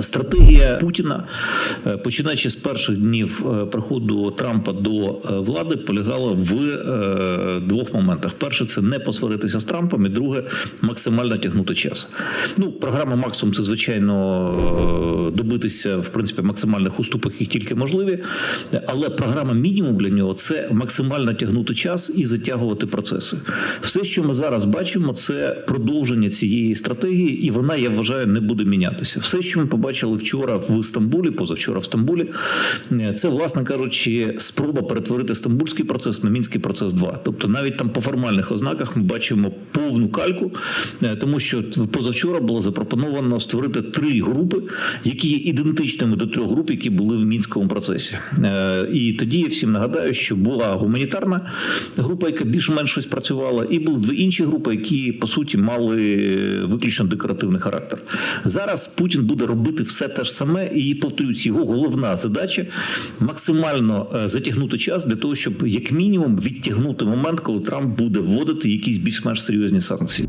Стратегія Путіна, е, починаючи з перших днів е, приходу Трампа до е, влади, полягала в двох моментах: перше це не посваритися з Трампом, і друге максимально тягнути час. Ну, програма максимум це звичайно добитися в принципі максимальних уступок, які тільки можливі. Але програма мінімум для нього це максимально тягнути час і затягувати процеси. Все, що ми зараз бачимо, це продовження цієї стратегії, і вона, я вважаю, не буде мінятися. Все, що ми побачили вчора в Стамбулі, позавчора в Стамбулі, е, це, власне кажучи, спроба перетворити стамбульський процес на мінський процес 2. Тобто, навіть там по формальних ознаках ми бачимо повну кальку, е, тому що позавчора було запропоновано створити три групи, які є ідентичними до трьох груп, які були в мінському процесі. Е, І тоді я всім нагадаю, що була гуманітарна група, яка більш-менш щось працювала, і були дві інші групи, які по суті мали виключно декоративний характер. Зараз Путін буде робити все те ж саме, і повторюсь, його головна задача максимально е, затягнути час для того, щоб як мінімум відтягнути момент, коли Трамп буде вводити якісь більш-менш серйозні санкції.